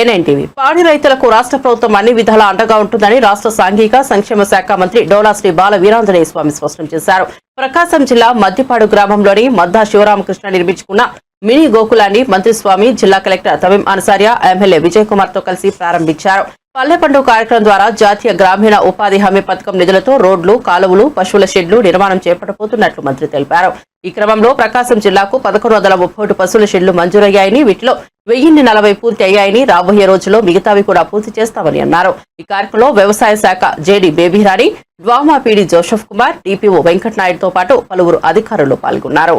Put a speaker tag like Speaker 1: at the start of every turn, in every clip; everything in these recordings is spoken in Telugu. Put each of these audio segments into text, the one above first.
Speaker 1: ఏనైన్ టీవీ పాడి రైతులకు రాష్ట్ర ప్రభుత్వం అన్ని విధాలా అండగా ఉంటుందని రాష్ట్ర సాంఘిక సంక్షేమ శాఖ మంత్రి డోలా శ్రీ బాల వీరాంజనేయ స్వామి స్పష్టం చేశారు. ప్రకాశం జిల్లా మద్దిపాడు గ్రామంలోని మద్దా శివరామకృష్ణ నిర్మించుకున్న మినీ గోకులాన్ని మంత్రి స్వామి జిల్లా కలెక్టర్ తమిం అన్సారియా ఎమ్మెల్యే విజయ్ కుమార్తో కలిసి ప్రారంభించారు. పల్లె పండుగ కార్యక్రమం ద్వారా జాతీయ గ్రామీణ ఉపాధి హామీ పథకం నిధులతో రోడ్లు కాలువలు పశువుల షెడ్లు నిర్మాణం చేపట్టబోతున్నట్లు మంత్రి తెలిపారు. ఈ క్రమంలో ప్రకాశం జిల్లాకు పదకొండు వందల ముప్పై ఒకటి పశువుల షెడ్లు మంజూరయ్యాయని వీటిలో వెయ్యిన్ని నలభై పూర్తి అయ్యాయని రాబోయే రోజుల్లో మిగతావి కూడా పూర్తి చేస్తామని అన్నారు. ఈ కార్యక్రమంలో వ్యవసాయ శాఖ JD Babyrani DWMA PD Joseph Kumar DPO వెంకటనాయుడుతో పాటు పలువురు అధికారులు పాల్గొన్నారు.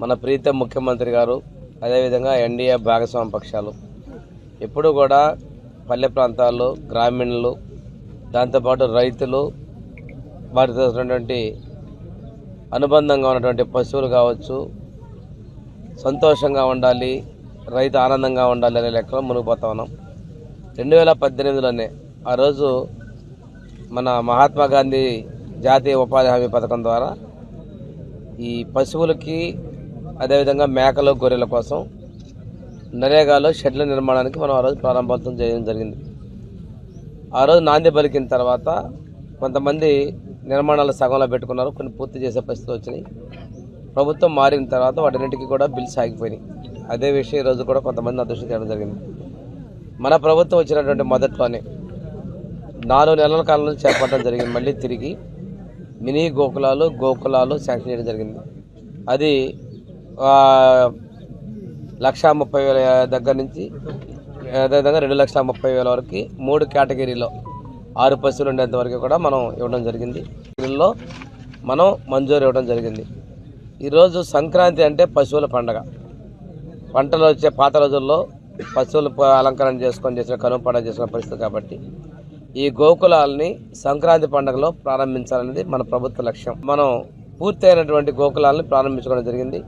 Speaker 2: మన ప్రీతం ముఖ్యమంత్రి గారు అదేవిధంగా ఎన్డీఏ భాగస్వామ్య పక్షాలు. ఎప్పుడు కూడా పల్లె ప్రాంతాల్లో గ్రామీణులు దాంతోపాటు రైతులు వారితో ఉన్నటువంటి అనుబంధంగా ఉన్నటువంటి పశువులు కావచ్చు సంతోషంగా ఉండాలి రైతు ఆనందంగా ఉండాలి అనే లెక్కలో మునిగిపోతా ఉన్నాం. రెండు వేల పద్దెనిమిదిలోనే ఆ రోజు మన మహాత్మా గాంధీ జాతీయ ఉపాధి హామీ పథకం ద్వారా ఈ పశువులకి అదేవిధంగా మేకలు గొర్రెల కోసం నరేగాలో షెడ్ల నిర్మాణానికి మనం ఆ రోజు ప్రారంభోత్సవం చేయడం జరిగింది. ఆ రోజు నాంది పలికిన తర్వాత కొంతమంది నిర్మాణాలు సగంలో పెట్టుకున్నారు. కొన్ని పూర్తి చేసే పరిస్థితులు వచ్చినాయి. ప్రభుత్వం మారిన తర్వాత వాటిన్నిటికీ కూడా బిల్స్ ఆగిపోయినాయి. అదే విషయం ఈరోజు కూడా కొంతమంది అదృష్టం చేయడం జరిగింది. మన ప్రభుత్వం వచ్చినటువంటి మొదట్లోనే నాలుగు నెలల కాలంలో చేపట్టడం జరిగింది. మళ్ళీ తిరిగి మినీ గోకులాలు గోకులాలు శాంక్షన్ చేయడం జరిగింది. అది లక్షా ముప్పై వేల దగ్గర నుంచి అదేవిధంగా రెండు లక్షల ముప్పై వేల వరకు మూడు కేటగిరీలో ఆరు పశువులు ఉండేంత వరకు కూడా మనం ఇవ్వడం జరిగింది. దీనిలో మనం మంజూరు ఇవ్వడం జరిగింది. ఈరోజు సంక్రాంతి అంటే పశువుల పండగ. పంటలు వచ్చే పాత రోజుల్లో పశువులు అలంకరణ చేసుకొని చేసిన కనుమ పండుగ చేసిన పరిస్థితి కాబట్టి ఈ గోకులాలని సంక్రాంతి పండుగలో ప్రారంభించాలనేది మన ప్రభుత్వ లక్ష్యం. మనం పూర్తయినటువంటి గోకులాలను ప్రారంభించుకోవడం జరిగింది.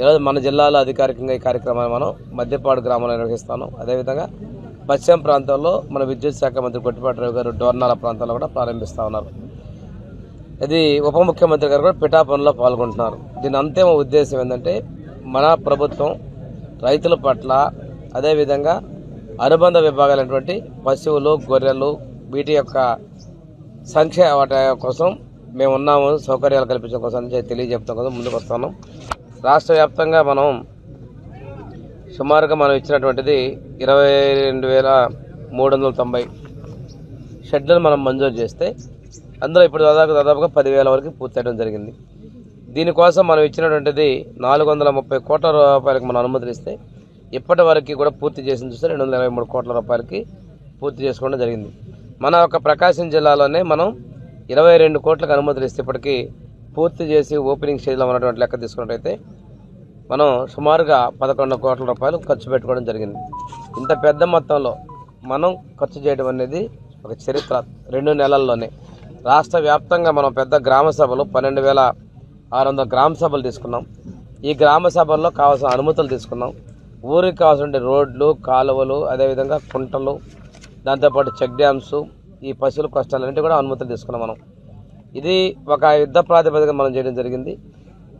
Speaker 2: ఈరోజు మన జిల్లాలో అధికారికంగా ఈ కార్యక్రమాన్ని మనం మధ్యపాడు గ్రామంలో నిర్వహిస్తాను. అదేవిధంగా పశ్చిమ ప్రాంతాల్లో మన విద్యుత్ శాఖ మంత్రి కొట్టిపాటిరావు గారు డోర్నాల ప్రాంతాల్లో కూడా ప్రారంభిస్తూ ఉన్నారు. ఇది ఉప ముఖ్యమంత్రి గారు కూడా పిఠాపనలో పాల్గొంటున్నారు. దీని అంతిమ ఉద్దేశం ఏంటంటే మన ప్రభుత్వం రైతుల పట్ల అదేవిధంగా అనుబంధ విభాగాలైనటువంటి పశువులు గొర్రెలు వీటి యొక్క సంఖ్య వాటి కోసం మేము ఉన్నాము సౌకర్యాలు కల్పించడం కోసం అని తెలియజెప్పడం కోసం ముందుకు వస్తాను. రాష్ట్ర వ్యాప్తంగా మనం సుమారుగా మనం ఇచ్చినటువంటిది ఇరవై రెండు వేల మూడు వందల తొంభై షెడ్లను మనం మంజూరు చేస్తే అందులో ఇప్పుడు దాదాపు దాదాపుగా పదివేల వరకు పూర్తయడం జరిగింది. దీనికోసం మనం ఇచ్చినటువంటిది నాలుగు వందల ముప్పై కోట్ల రూపాయలకు మనం అనుమతులు ఇస్తే ఇప్పటి వరకు కూడా పూర్తి చేసింది చూస్తే రెండు వందల ఇరవై మూడు కోట్ల రూపాయలకి పూర్తి చేసుకోవడం జరిగింది. మన యొక్క ప్రకాశం జిల్లాలోనే మనం ఇరవై రెండు కోట్లకు అనుమతులు ఇస్తే ఇప్పటికీ పూర్తి చేసి ఓపెనింగ్ స్టేజ్లో ఉన్నటువంటి లెక్క తీసుకున్నట్టయితే మనం సుమారుగా పదకొండు కోట్ల రూపాయలు ఖర్చు పెట్టుకోవడం జరిగింది. ఇంత పెద్ద మొత్తంలో మనం ఖర్చు చేయడం అనేది ఒక చరిత్ర. రెండు నెలల్లోనే రాష్ట్ర వ్యాప్తంగా మనం పెద్ద గ్రామ సభలు పన్నెండు వేల ఆరు వందల గ్రామ సభలు తీసుకున్నాం. ఈ గ్రామ సభల్లో కావాల్సిన అనుమతులు తీసుకున్నాం. ఊరికి కావాల్సిన రోడ్లు కాలువలు అదేవిధంగా కుంటలు దాంతోపాటు చెక్ డ్యామ్స్ ఈ పశువుల కష్టాలన్నింటి కూడా అనుమతులు తీసుకున్నాం మనం. ఇది ఒక యుద్ధ ప్రాతిపదిక మనం చేయడం జరిగింది.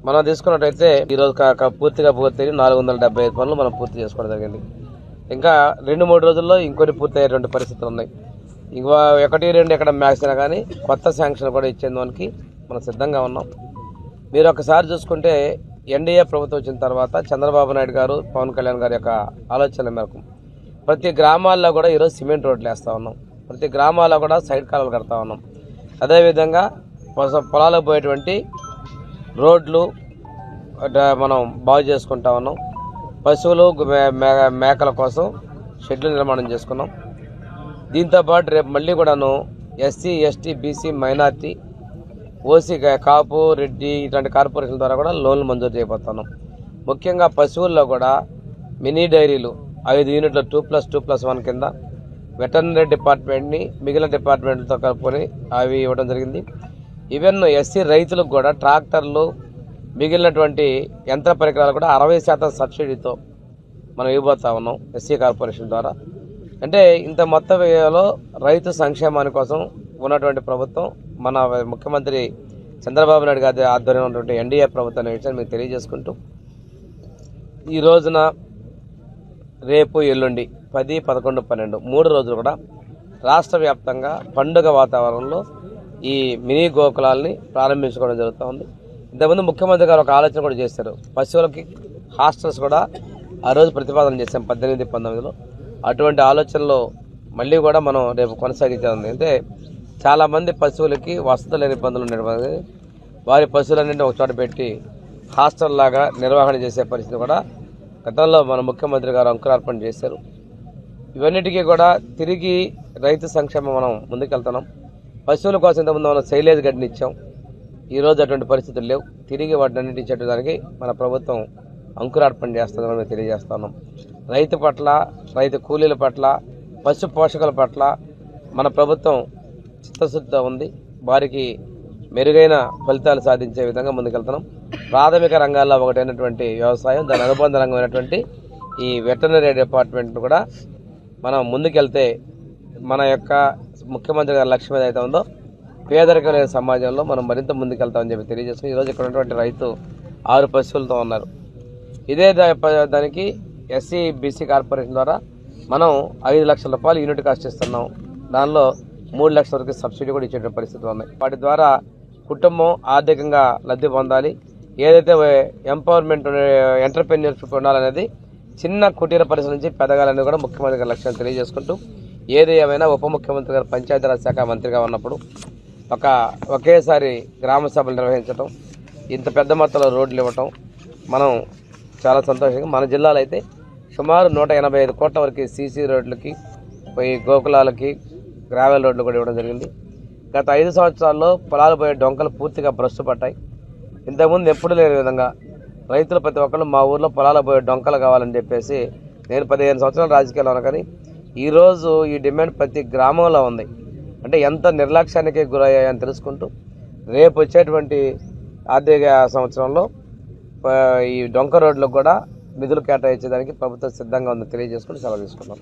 Speaker 2: మనం తీసుకున్నట్టయితే ఈరోజు కాక పూర్తిగా పూర్తి నాలుగు వందల డెబ్బై ఐదు పనులు మనం పూర్తి చేసుకోవడం జరిగింది. ఇంకా రెండు మూడు రోజుల్లో ఇంకొన్ని పూర్తి అయ్యేటువంటి పరిస్థితులు ఉన్నాయి. ఇంకా ఒకటి రెండు ఎక్కడ మ్యాక్స్ అయినా కానీ కొత్త శాంక్షన్ కూడా ఇచ్చేందుకు మనం సిద్ధంగా ఉన్నాం. మీరు ఒకసారి చూసుకుంటే ఎన్డీఏ ప్రభుత్వం వచ్చిన తర్వాత చంద్రబాబు నాయుడు గారు పవన్ కళ్యాణ్ గారి యొక్క ఆలోచన మేరకు ప్రతి గ్రామాల్లో కూడా ఈరోజు సిమెంట్ రోడ్లు వేస్తూ ఉన్నాం. ప్రతి గ్రామాల్లో కూడా సైడ్ కాలువలు కడతా ఉన్నాం. అదేవిధంగా పొలాలకు పోయేటువంటి రోడ్లు మనం బాగు చేసుకుంటా ఉన్నాం. పశువులు మే- మేకల కోసం షెడ్లు నిర్మాణం చేసుకున్నాం. దీంతో పాటు రేపు మళ్ళీ కూడాను SC ST BC minority OC Kapu Reddy ఇట్లాంటి కార్పొరేషన్ ద్వారా కూడా లోన్లు మంజూరు చేయబోతున్నాం. ముఖ్యంగా పశువుల్లో కూడా మినీ డైరీలు ఐదు యూనిట్ల two plus two plus one కింద వెటర్నరీ డిపార్ట్మెంట్ని మిగిలిన డిపార్ట్మెంట్లతో కలుపుకొని అవి ఇవ్వడం జరిగింది. ఈవెన్ ఎస్సీ రైతులకు కూడా ట్రాక్టర్లు మిగిలినటువంటి యంత్ర పరికరాలు కూడా అరవై శాతం సబ్సిడీతో మనం ఇవ్వబోతా ఉన్నాం ఎస్సీ కార్పొరేషన్ ద్వారా. అంటే ఇంత మొత్తం వ్యయంలో రైతు సంక్షేమాని కోసం ఉన్నటువంటి ప్రభుత్వం మన ముఖ్యమంత్రి చంద్రబాబు నాయుడు గారి ఆధ్వర్యంలో ఉన్నటువంటి ఎన్డీఏ ప్రభుత్వం అనే విషయాన్ని మీకు తెలియజేసుకుంటూ ఈ రోజున రేపు ఎల్లుండి పది పదకొండు పన్నెండు మూడు రోజులు కూడా రాష్ట్ర వ్యాప్తంగా పండుగ వాతావరణంలో ఈ మినీ గోకులాల్ని ప్రారంభించుకోవడం జరుగుతుంది. ఇంతకుముందు ముఖ్యమంత్రి గారు ఒక ఆలోచన కూడా చేశారు. పశువులకి హాస్టల్స్ కూడా ఆ రోజు ప్రతిపాదన చేశాం పద్దెనిమిది పంతొమ్మిదిలో. అటువంటి ఆలోచనలో మళ్ళీ కూడా మనం రేపు కొనసాగించాలి అంటే చాలామంది పశువులకి వసతులు లేని ఇబ్బందులు ఉండేది వారి పశువులన్నింటినీ ఒక చోట పెట్టి హాస్టల్ లాగా నిర్వహణ చేసే పరిస్థితి కూడా గతంలో మన ముఖ్యమంత్రి గారు అంకురార్పణ చేశారు. ఇవన్నిటికీ కూడా తిరిగి రైతు సంక్షేమం మనం ముందుకెళ్తున్నాం. పశువుల కోసం ఇంతకుముందు మనం శైలేజ్ గడ్డిని ఇచ్చాం. ఈరోజు అటువంటి పరిస్థితులు లేవు. తిరిగి వాటిని అన్నింటి మన ప్రభుత్వం అంకురార్పణ చేస్తుందని మేము తెలియజేస్తున్నాం. రైతు పట్ల రైతు కూలీల పట్ల పశు పోషకుల పట్ల మన ప్రభుత్వం చిత్తశుద్ధితో ఉంది. వారికి మెరుగైన ఫలితాలు సాధించే విధంగా ముందుకెళ్తున్నాం. ప్రాథమిక రంగాల్లో ఒకటైనటువంటి వ్యవసాయం దాని అనుబంధ రంగమైనటువంటి ఈ వెటర్నరీ డిపార్ట్మెంట్ కూడా మనం ముందుకెళ్తే మన యొక్క ముఖ్యమంత్రి గారి లక్ష్యం ఏదైతే ఉందో పేదరికం లేని సమాజంలో మనం మరింత ముందుకెళ్తామని చెప్పి తెలియజేస్తాం ఈరోజు ఇక్కడ ఉన్నటువంటి రైతు ఆరు పశువులతో ఉన్నారు. ఇదే దానికి ఎస్సీ బీసీ కార్పొరేషన్ ద్వారా మనం ఐదు లక్షల రూపాయలు యూనిట్ కాస్ట్ ఇస్తున్నాం దానిలో మూడు లక్షల వరకు సబ్సిడీ కూడా ఇచ్చే పరిస్థితి ఉన్నాయి. వాటి ద్వారా కుటుంబం ఆర్థికంగా లబ్ధి పొందాలి. ఏదైతే ఎంపవర్మెంట్ ఎంటర్ప్రెన్యూర్షిప్ ఉండాలనేది చిన్న కుటీర పరిస్థితి నుంచి పెదగాలని కూడా ముఖ్యమంత్రి గారి లక్ష్యం తెలియజేసుకుంటూ ఏది ఏమైనా ఉప ముఖ్యమంత్రి గారు పంచాయతీరాజ్ శాఖ మంత్రిగా ఉన్నప్పుడు ఒక ఒకేసారి గ్రామ సభలు నిర్వహించడం ఇంత పెద్ద మొత్తంలో రోడ్లు ఇవ్వటం మనం చాలా సంతోషంగా మన జిల్లాలో అయితే సుమారు నూట ఎనభై ఐదు కోట్ల వరకు సీసీ రోడ్లకి పోయి గోకులాలకి గ్రావెల్ రోడ్లు కూడా ఇవ్వడం జరిగింది. గత ఐదు సంవత్సరాల్లో పొలాలు పోయే డొంకలు పూర్తిగా భ్రష్టు పట్టాయి ఇంతకుముందు ఎప్పుడు లేని విధంగా రైతులు ప్రతి ఒక్కళ్ళు మా ఊర్లో పొలాలు పోయే డొంకలు కావాలని చెప్పేసి నేను పదిహేను సంవత్సరాలు రాజకీయాల్లో ఉన్నా కానీ ఈరోజు ఈ డిమాండ్ ప్రతి గ్రామంలో ఉంది. అంటే ఎంత నిర్లక్ష్యానికి గురయ్యాయని తెలుసుకుంటూ రేపు వచ్చేటువంటి ఆర్థిక సంవత్సరంలో ఈ డొంక రోడ్లకు కూడా నిధులు కేటాయించడానికి ప్రభుత్వం సిద్ధంగా ఉందని తెలియజేసుకుని సెలవు తీసుకున్నాం